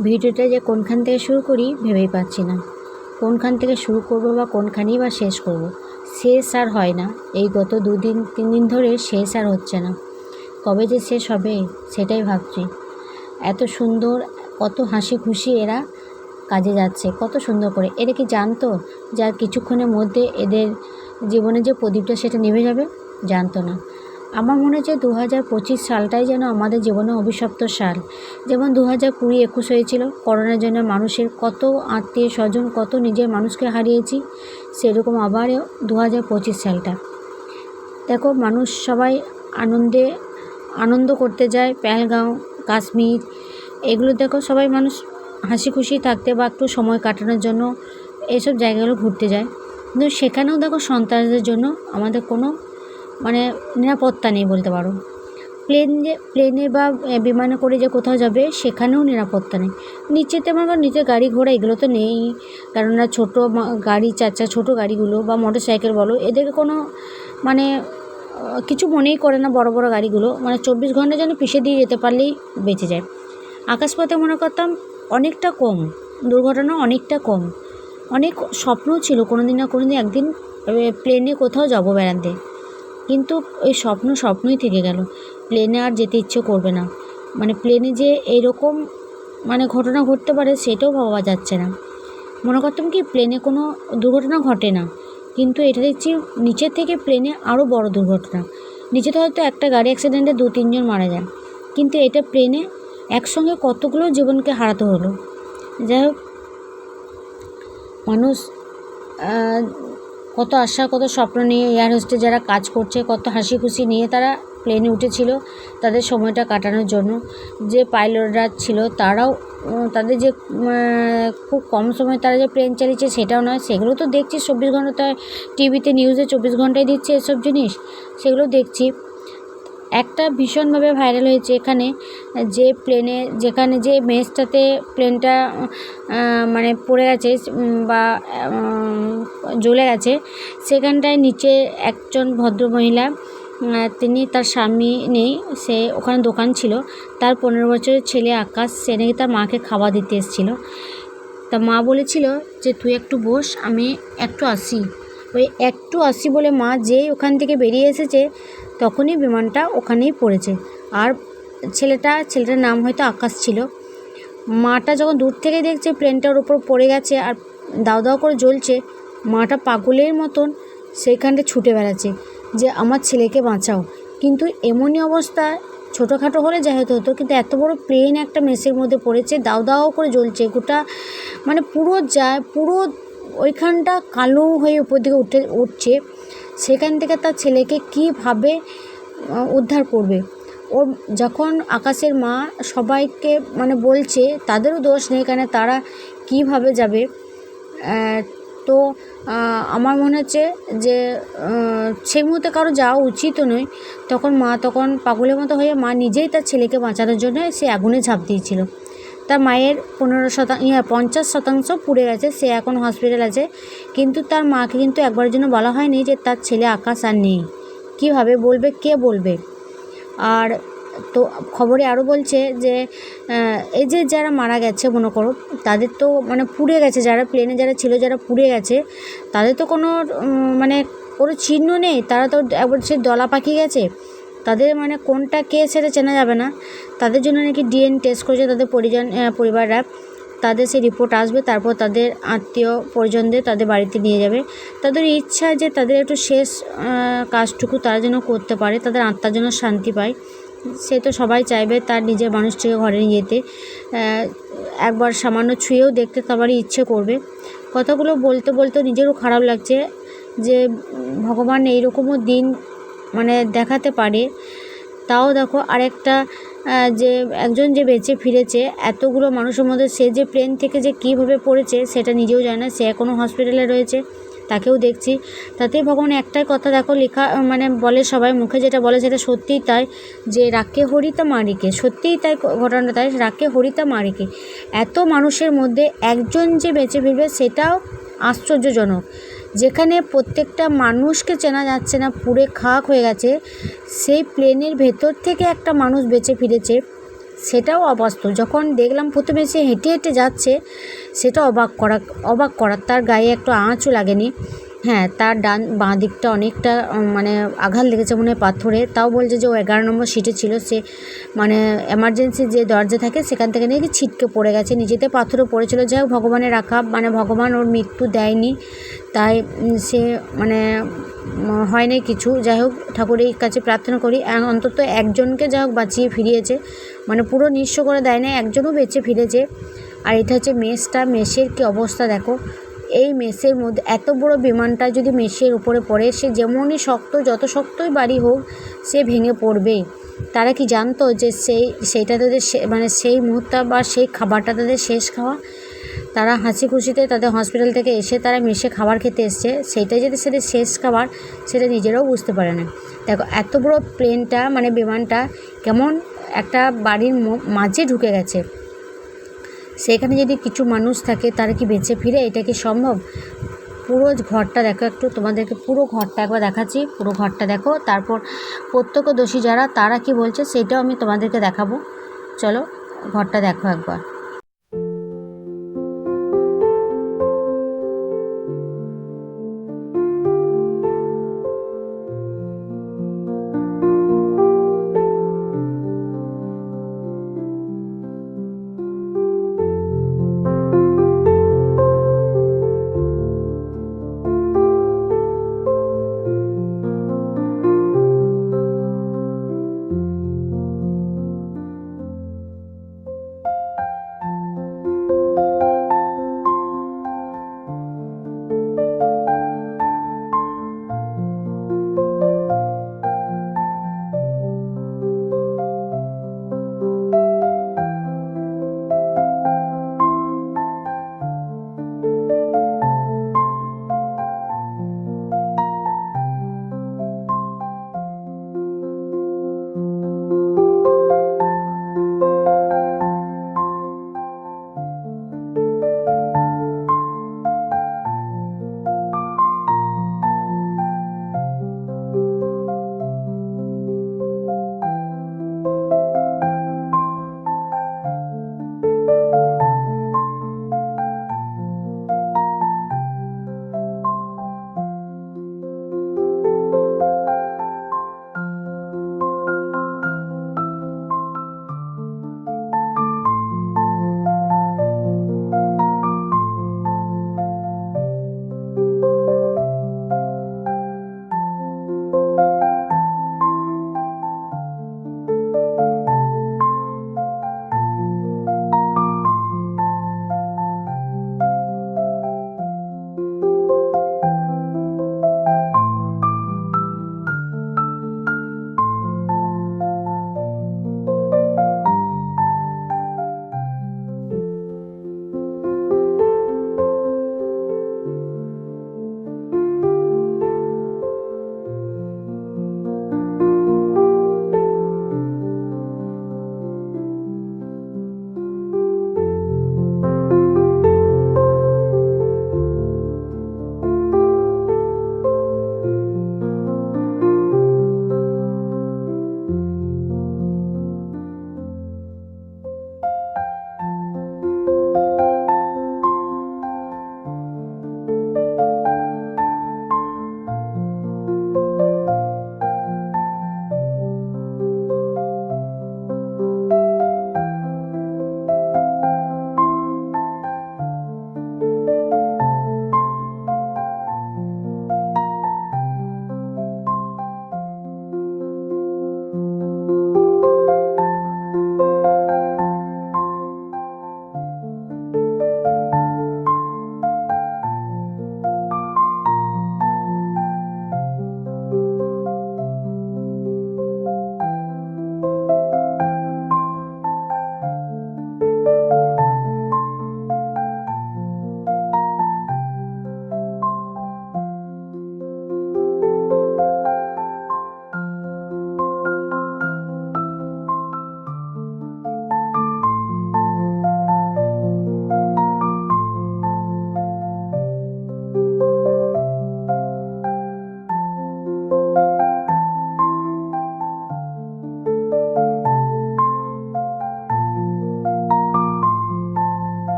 ভিডিওটা যে কোনখান থেকে শুরু করি ভেবেই পাচ্ছি না। কোনখান থেকে শুরু করব বা কোনখানেই বা শেষ করব। শেষ আর হয় না। এই গত দুদিন, তিন দিন ধরে শেষ আর হচ্ছে না। কবে যে শেষ হবে সেটাই ভাবছি। এত সুন্দর, কত হাসি খুশি এরা কাজে যাচ্ছে, কত সুন্দর করে। এরা কি জানতো যে আর কিছুক্ষণের মধ্যে এদের জীবনে যে প্রদীপটা সেটা নেভে যাবে? জানতো না। আমার মনে হচ্ছে দু হাজার পঁচিশ সালটাই যেন আমাদের জীবনে অভিশপ্ত সাল। যেমন দু হাজার কুড়ি একুশ হয়েছিল, করোনার জন্য মানুষের কত আত্মীয় স্বজন, কত নিজের মানুষকে হারিয়েছি, সেরকম আবার দু হাজার পঁচিশ সালটা। দেখো, মানুষ সবাই আনন্দে, আনন্দ করতে যায়, পেহেলগাঁও, কাশ্মীর, এগুলো দেখো সবাই মানুষ হাসি খুশি থাকতে বা একটু সময় কাটানোর জন্য এইসব জায়গাগুলো ঘুরতে যায়। কিন্তু সেখানেও দেখো সন্ত্রাসদের জন্য আমাদের কোনো মানে নিরাপত্তা নেই বলতে পারো। প্লেন যে, প্লেনে বা বিমানে করে যে কোথাও যাবে, সেখানেও নিরাপত্তা নেই। নিচেতে মানে নিচে গাড়ি ঘোড়া এগুলো তো নেই। কেননা ছোটো গাড়ি চার চাকা ছোটো গাড়িগুলো বা মোটর সাইকেল বলো এদেরকে কোনো মানে কিছু মনেই করে না বড় বড় গাড়িগুলো। মানে চব্বিশ ঘণ্টা যেন পিছিয়ে দিয়ে যেতে পারলেই বেঁচে যায়। আকাশপথে মনে করতাম অনেকটা কম, দুর্ঘটনা অনেকটা কম। অনেক স্বপ্নও ছিল কোনো দিন না কোনো দিন একদিন প্লেনে কোথাও যাব বেড়াতে। কিন্তু ওই স্বপ্ন স্বপ্নই থেকে গেল। প্লেনে আর যেতে ইচ্ছে করবে না। মানে প্লেনে যে এইরকম মানে ঘটনা ঘটতে পারে সেটাও ভাবা যাচ্ছে না। মনে করতাম কি প্লেনে কোনো দুর্ঘটনা ঘটে না, কিন্তু এটা দেখছি নিচের থেকে প্লেনে আরও বড় দুর্ঘটনা। নিচেতে হয়তো একটা গাড়ি অ্যাক্সিডেন্টে দু তিনজন মারা যায়, কিন্তু এটা প্লেনে একসঙ্গে কতগুলো জীবনকে হারাতে হলো? যাই হোক, মানুষ কত আশা, কত স্বপ্ন নিয়ে এয়ার হোস্টে যারা কাজ করছে, কত হাসি খুশি নিয়ে তারা প্লেনে উঠেছিল তাদের সময়টা কাটানোর জন্য। যে পাইলটরা ছিল তারাও তাদের যে খুব কম সময় তারা যে প্লেন চালিয়েছে সেটাও নয়। সেগুলো তো দেখছি চব্বিশ ঘণ্টা টিভিতে, নিউজে চব্বিশ ঘন্টায় দিচ্ছে এসব জিনিস। সেগুলো দেখছি। একটা ভীষণভাবে ভাইরাল হয়েছে এখানে, যে প্লেনে যেখানে যে মেজটাতে প্লেনটা মানে পড়ে গেছে বা জ্বলে গেছে সেখানটায় নিচে একজন ভদ্রমহিলা তিনি তার স্বামী নেই, সে ওখানে দোকান ছিল, তার পনেরো বছরের ছেলে আকাশ, সে নাকি তার মাকে খাওয়া দিতে এসেছিল। তা মা বলেছিল যে, তুই একটু বস, আমি একটু আসি। ওই একটু আসি বলে মা যেই ওখান থেকে বেরিয়ে এসেছে তখনই বিমানটা ওখানেই পড়েছে। আর ছেলেটা, ছেলেটার নাম হয়তো আকাশ ছিল। মাটা যখন দূর থেকে দেখছে, প্লেনটার উপর পড়ে গেছে আর দাও দাও করে জ্বলছে, মাটা পাগলের মতন সেইখানটা ছুটে বেড়াচ্ছে যে, আমার ছেলেকে বাঁচাও। কিন্তু এমনই অবস্থা, ছোটোখাটো হলে যাই হতো হতো। কিন্তু এত বড় প্লেন একটা মেসের মধ্যে পড়েছে, দাও দাও করে জ্বলছে। গোটা মানে পুরো যায়, পুরো ওইখানটা কালো হয়ে উপর দিকে উঠে, উঠছে। সেখান থেকে তার ছেলেকে কীভাবে উদ্ধার করবে? ওর যখন আকাশের মা সবাইকে মানে বলছে, তাদেরও দোষ নেই কেন, তারা কীভাবে যাবে? তো আমার মনে হচ্ছে যে সেই মুহূর্তে কারও যাওয়া উচিতও নয়। তখন মা তখন পাগলের মতো হয়ে মা নিজেই তার ছেলেকে বাঁচানোর জন্য সে আগুনে ঝাঁপ দিয়েছিল। তার মায়ের পনেরো শতাংশ ইয়ে পঞ্চাশ শতাংশ পুড়ে গেছে, সে এখন হসপিটাল আছে। কিন্তু তার মাকে কিন্তু একবারের জন্য বলা হয়নি যে তার ছেলে আকাশ আর নেই। কীভাবে বলবে, কে বলবে? আর তো খবরে আরও বলছে যে এই যে যারা মারা গেছে, মনে করো, তাদের তো মানে পুড়ে গেছে, যারা প্লেনে যারা ছিল, যারা পুড়ে গেছে, তাদের তো কোনো মানে কোনো চিহ্ন নেই। তারা তো একবার সে দলা পাখি গেছে। তাদের মানে কোনটা কে সেটা চেনা যাবে না। তাদের জন্য নাকি ডিএন টেস্ট করেছে তাদের পরিজন পরিবাররা। তাদের সেই রিপোর্ট আসবে, তারপর তাদের আত্মীয় পরিজনদের তাদের বাড়িতে নিয়ে যাবে। তাদের ইচ্ছা যে তাদের একটু শেষ কাজটুকু তারা যেন করতে পারে, তাদের আত্মার জন্য শান্তি পায়। সে তো সবাই চাইবে তার নিজের মানুষটিকে ঘরে নিয়ে যেতে। একবার সামান্য ছুঁয়েও দেখতে সবারই ইচ্ছে করবে। কথাগুলো বলতে বলতে নিজেরও খারাপ লাগছে যে ভগবান এইরকমও দিন মানে দেখাতে পারে। তাও দেখো আরেকটা যে একজন যে বেঁচে ফিরেছে, এতগুলো মানুষের মধ্যে সে যে প্লেন থেকে যে কীভাবে পড়েছে সেটা নিজেও জানে না। সে এখনও হসপিটালে রয়েছে, তাকেও দেখছি। তাতে ভগবান একটাই কথা দেখো, লেখা মানে বলে সবাই মুখে যেটা বলে সেটা সত্যিই তাই, যে রাকে হরিতা মারিকে। সত্যিই তাই ঘটনাটা তাই রাকে হরিতা মারিকে। এত মানুষের মধ্যে একজন যে বেঁচে ফিরবে সেটাও আশ্চর্যজনক। যেখানে প্রত্যেকটা মানুষকে চেনা যাচ্ছে না, পুড়ে খাক হয়ে গেছে, সেই প্লেনের ভেতর থেকে একটা মানুষ বেঁচে ফিরেছে। সেটাও অবাস্তব। যখন দেখলাম প্রথমে সে হেঁটে হেঁটে যাচ্ছে, সেটা অবাক করা, অবাক করার তার গায়ে একটু আঁচও লাগেনি। হ্যাঁ তার ডান বাঁ দিকটা অনেকটা মানে আঘাত লেগেছে মনে হয় পাথরে। তাও বলছে যে ও এগারো নম্বর সিটে ছিল সে মানে এমার্জেন্সি যে দরজা থাকে সেখান থেকে নাকি ছিটকে পড়ে গেছে। নিজেতে পাথরও পড়েছিল। যাই হোক ভগবানের রাখা মানে ভগবান ওর মৃত্যু দেয়নি। তাই সে মানে উম, হয়নি কিছু। যাই হোক ঠাকুরের কাছে প্রার্থনা করি। অন্তত একজনকে যাই হোক বাঁচিয়ে ফিরিয়েছে। মানে পুরো নিঃস্ব করে দেয় না একজনও বেঁচে ফিরেছে। আর এটা হচ্ছে মেষটা। মেষের কি অবস্থা দেখো। এই মেসের মধ্যে এত বড় বিমানটা যদি মেসের উপরে পড়ে, সে যেমনই শক্ত, যত শক্তই বাড়ি হোক, সে ভেঙে পড়বেই। তারা কি জানতো যে সেই, সেইটা তাদের মানে সেই মুহূর্ত বা সেই খাবারটা তাদের শেষ খাওয়া? তারা হাসি খুশিতে তাদের হসপিটাল থেকে এসে তারা মেশে খাবার খেতে এসছে। সেইটাই যদি সেটা শেষ খাবার, সেটা নিজেরাও বুঝতে পারে না। দেখো, এত বড় প্লেনটা মানে বিমানটা কেমন একটা বাড়ির মাঝে ঢুকে গেছে। সেখানে যদি কিছু মানুষ থাকে, তারা কি বেঁচে ফিরে? এটা কি সম্ভব? পুরো ঘরটা দেখো একটু, তোমাদেরকে পুরো ঘরটা একবার দেখাচ্ছি। পুরো ঘরটা দেখো, তারপর প্রত্যক্ষদর্শী যারা, তারা কি বলছে, সেটাও আমি তোমাদেরকে দেখাবো। চলো, ঘরটা দেখো একবার।